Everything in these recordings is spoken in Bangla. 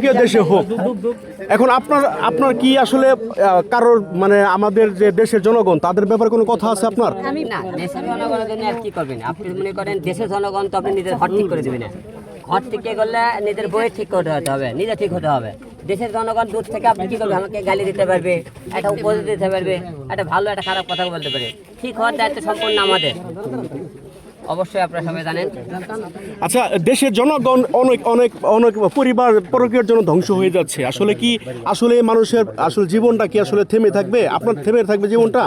পরকীয় দেশে হোক এখন আপনার আপনার কি আসলে কারোর মানে আমাদের যে দেশের জনগণ তাদের ব্যাপারে কোনো কথা আছে আপনার? আমি না দেশের জনগণের জন্য আর কি করবেন? আপনি মনে করেন দেশের জনগণ তো আপনি নিজের ঘর ঠিক করে দেবেন। না ঘর ঠিক করলে নিজের বই ঠিক করতে হতে হবে নিজে ঠিক হতে হবে। দেশের জনগণ দূর থেকে আপনি কি করবেন? আমাকে গালি দিতে পারবে একটা উপদেশ দিতে পারবে একটা ভালো একটা খারাপ কথা বলতে পারে ঠিক হওয়ার দায়িত্ব সম্পূর্ণ আমাদের। অবশ্যই আপনারা সবাই জানেন। আচ্ছা দেশের জনগণ অনেক অনেক অনেক পরিবার পরকীয়ার জন্য ধ্বংস হয়ে যাচ্ছে। আসলে কি আসলে মানুষের আসলে জীবনটা কি আসলে থেমে থাকবে? আপনার থেমে থাকবে জীবনটা?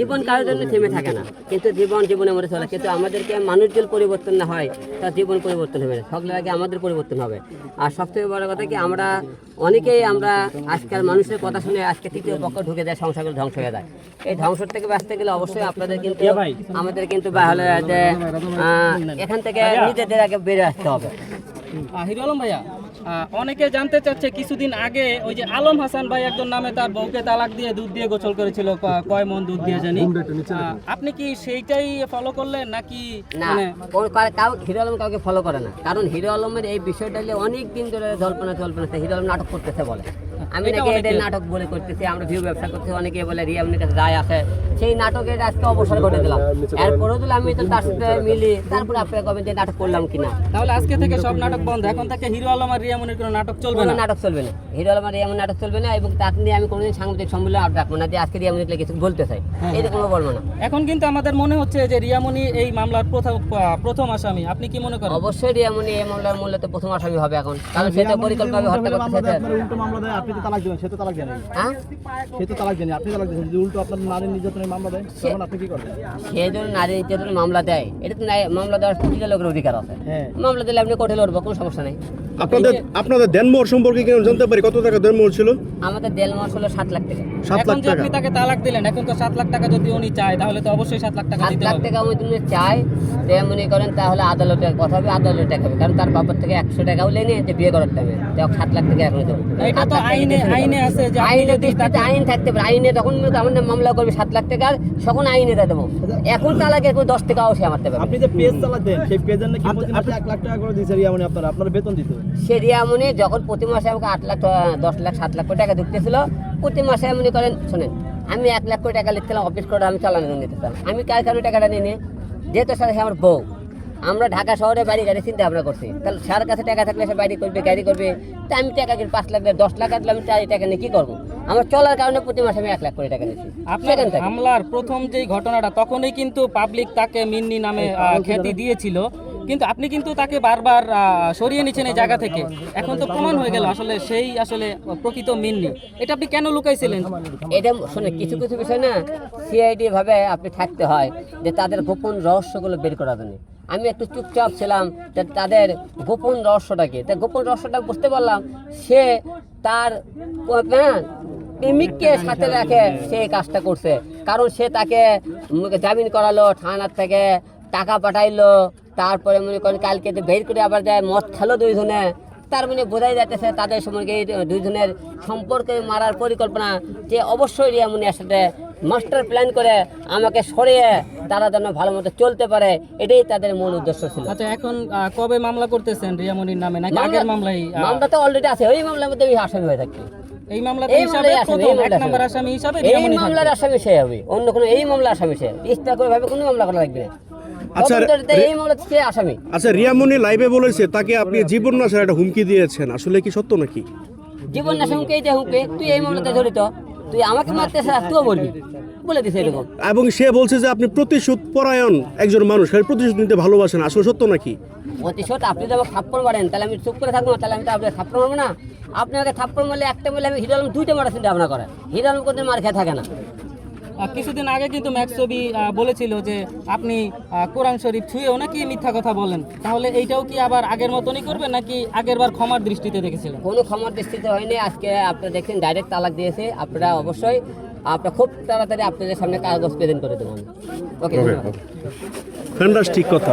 জীবন কারোর জন্য থেমে থাকে না। কিন্তু জীবন জীবনের মধ্যে চলে। কিন্তু আমাদেরকে মানুষ যদি পরিবর্তন না হয় তার জীবন পরিবর্তন হবে না। সকলের আগে আমাদের পরিবর্তন হবে। আর সবথেকে বড় কথা কি আমরা অনেকেই আমরা আজকাল মানুষের কথা শুনে আজকে তৃতীয় পক্ষ ঢুকে যায় সংসারগুলো ধ্বংস হয়ে যায়। এই ধ্বংসের থেকে বাঁচতে গেলে অবশ্যই আপনাদের কিন্তু আমাদের কিন্তু যে আহ, এখান থেকে নিজেদের আগে বেড়ে আসতে হবে। হিরো আলম ভাইয়া অনেকে জানতে চাচ্ছে কিছুদিন আগে ওই যে আলম হাসান ভাই একজন নামে তার বউকে তালাক দিয়ে দুধ দিয়ে গোসল করেছিল কয় মন দুধ দিয়ে জানি। আপনি কি সেইটাই ফলো করলেন নাকি না মানে কাউ হিরো আলম কাউকে ফলো করে না। কারণ হিরো আলমের এই বিষয়টা নিয়ে অনেক দিন ধরে জল্পনা জল্পনা হিরো আলম নাটক করতেছে বলে। আমি নাকি এদের নাটক বলে করতেছি আমরা ভিউ ব্যবসা করতেছি অনেকে বলে রিয়ামনির কাছে যায় আসে সেই নাটকের আজকে অবসর করে দিলাম এরপরেও দিলে আমি তো তার সাথে মিলি তারপরে আপনারা কবেন যে নাটক করলাম কিনা? তাহলে আজকে থেকে সব নাটক বন্ধ। এখন থেকে হিরো আলম আর রিয়ামনির কোনো নাটক চলবে না? নাটক চলবে না। হিরো আলম আর রিয়ামন নাটক চলবে না এবং তাকে নিয়ে আমি কোনোদিন সাংবাদিক সম্মেলন আর রাখব না যে আজকে রিয়ামনিক কিছু বলতে চাই। এটা কোনো বলব না। এখন কিন্তু আমাদের মনে হচ্ছে যে রিয়ামনি এই মামলার প্রথম প্রথম আসামি। আপনি কি মনে করেন? অবশ্যই রিয়ামনি এই মামলার মূল্য তো প্রথম আসামি হবে এখন। কারণ সেটা পরিকল্পনাভাবে হত্যা করতেছে উল্টো মামলা দেয় আপনি তো তালাক দিবেন সে তো তালাক দেন হ্যাঁ? সে তো তালাক দেন আপনি তালাক যদি উল্টো আপনার নারী মামলা দেয়? তখন আপনি কি করবেন সে যদি নারী নির্যাতন মামলা দেয়। এটা তো মামলা দেওয়ার প্রতিটা লোকের অধিকার আছে? হ্যাঁ। মামলা দিলে আপনি কোর্টে লড়বো কোনো সমস্যা নেই। আপনাদের আপনাদের দেনমোহর সম্পর্কে কেন জানতে পারি? কত টাকা দেনমোহর ছিল? আমাদের দেল মাস হলো সাত লাখ টাকা। সাত লাখ টাকা আপনি তাকে তালাক দিলেন এখন তো সাত লাখ টাকা যদি উনি চায় তাহলে তো অবশ্যই সাত লাখ টাকা সাত লাখ হবে। টাকা আমি তুমি চাই যে মনে করেন তাহলে আদালতের কথা হবে আদালতে টাকা হবে। কারণ তার বাবার থেকে একশো টাকাও লেনে যে বিয়ে করার টাইমে। সাত লাখ টাকা এখন দেবো। এটা তো আইনে আইনে আছে যে আইনে যদি দৃষ্টিতে আইন থাকতে পারে। আইনে তখন আমাদের মামলা করবে সাত লাখ টাকার তখন আইনে দিয়ে দেবো। এখন তালাকে দশ টাকাও সে আমার দেবে আপনি যে পেজ চালাতেন সেই পেজের নাকি প্রতি মাসে এক লাখ টাকা করে দিয়েছে রিয়ামনি আপনার আপনার বেতন দিত সে রিয়ামনি যখন প্রতি মাসে আমাকে আট লাখ দশ লাখ সাত লাখ কোটি টাকা ঢুকতেছিল প্রতি মাসে মনে করেন শোনেন আমি এক লাখ কোটি টাকা লিখছিলাম অফিস করে আমি চালানো নিতেছিলাম। আমি কার কারণে টাকাটা নিয়ে নিই যেহেতু সাথে আমার বউ। আমরা ঢাকা শহরে বাড়ি গাড়ি চিন্তা ভাবনা করছি। তাহলে স্যার কাছে টাকা থাকলে সে বাড়ি করবে গাড়ি করবে। তা আমি টাকা কিনে পাঁচ লাখ দশ লাখ দিলে আমি চার টাকা নিয়ে কী করব? আমার চলার কারণে প্রতি মাসে আমি এক লাখ কোটি টাকা নিচ্ছি আপনার হামলার প্রথম যেই ঘটনাটা তখনই কিন্তু পাবলিক তাকে মিন্নি নামে খ্যাতি দিয়েছিল। কিন্তু আপনি কিন্তু তাকে বারবার সরিয়ে নিচ্ছেন এই জায়গা থেকে। এখন তো প্রমাণ হয়ে গেল, আসলে সেই আসলে প্রকৃত মিন্নি এটা আপনি কেন লুকাইছিলেন? এটা শুনে কিছু কিছু বিষয় না সিআইডি ভাবে আপনি থাকতে হয় যে তাদের গোপন রহস্যগুলো বের করার জন্য। আমি একটু চুপচাপ ছিলাম তাদের গোপন রহস্যটাকে। তা গোপন রহস্যটা বুঝতে পারলাম, সে তার প্রেমিককে সাথে রাখে সে কাজটা করছে। কারণ সে তাকে জামিন করালো, থানার থেকে টাকা পাঠাইলো তারপরে মনে করেন কালকে তো বের করে আবার দেয় মদ খেলো দুইজনে। তার মানে বোঝাই যাচ্ছে তাদের সম্পর্কে দুইজনের সম্পর্কে মারার পরিকল্পনা যে অবশ্যই রিয়ামনিয়ার সাথে মাস্টার প্ল্যান করে আমাকে সরিয়ে তারা যেন ভালো মতো চলতে পারে এটাই তাদের মূল উদ্দেশ্য ছিল। আচ্ছা এখন কবে মামলা করতেছেন রিয়ামনির নামে? নাকি আগের মামলাই মামলা তো অলরেডি আছে ওই মামলার মধ্যে আমি আসামি হয়ে থাকি। এই মামলাতে এই হিসাবে প্রথম এক নম্বর আসামি। আসামি হিসাবে এই মামলার আসামি সে হবে অন্য কোনো এই মামলার আসামি সে। ইচ্ছা করে ভাবে কোনো মামলা করা লাগবে না। আচ্ছা, এই মামলা সে আসামি। আচ্ছা রিয়ামনি লাইভে বলেছে তাকে আপনি জীবন নাশের একটা হুমকি দিয়েছেন। আসলে কি সত্য নাকি? জীবন না হুমকে এইটা হুমকে তুই এই মামলাতে জড়িত। তুই আমাকে মারতে চাস তুইও বলবি। বলে দিছে এরকম। এবং সে বলছে যে আপনি প্রতিশোধ পরায়ণ একজন মানুষ প্রতিশোধ নিতে ভালোবাসেন। আসলে সত্য নাকি? প্রতিশোধ আপনি যদি আমাকে থাপ্পড় মারেন তাহলে আমি চুপ করে থাকব না, তাহলে আমি তো আপনাকে থাপ্পড় মারবো না। আপনি আমাকে থাপ্পড় মারলে একটা বলে আমি হিরো আলম দুইটা মারা চিন্তা ভাবনা করে হিরো আলম কোনদিন মার খেয়ে থাকে না। কিছুদিন আগে কিন্তু ম্যাক্সবি বলেছিল যে আপনি কোরআন শরীফ ছুঁয়েও নাকি মিথ্যা কথা বলেন। তাহলে এইটাও কি আবার আগের মতনই করবেন নাকি আগের বার ক্ষমার দৃষ্টিতে দেখেছিলেন? কোনো ক্ষমার দৃষ্টিতে হয়নি। আজকে আপনারা দেখছেন ডাইরেক্ট তালাক দিয়েছে। আপনারা অবশ্যই আপনার খুব তাড়াতাড়ি আপনাদের সামনে কাগজ প্রেজেন্ট করে দেবেন। ওকে ধন্যবাদ। ফ্যান্টাস্টিক কথা।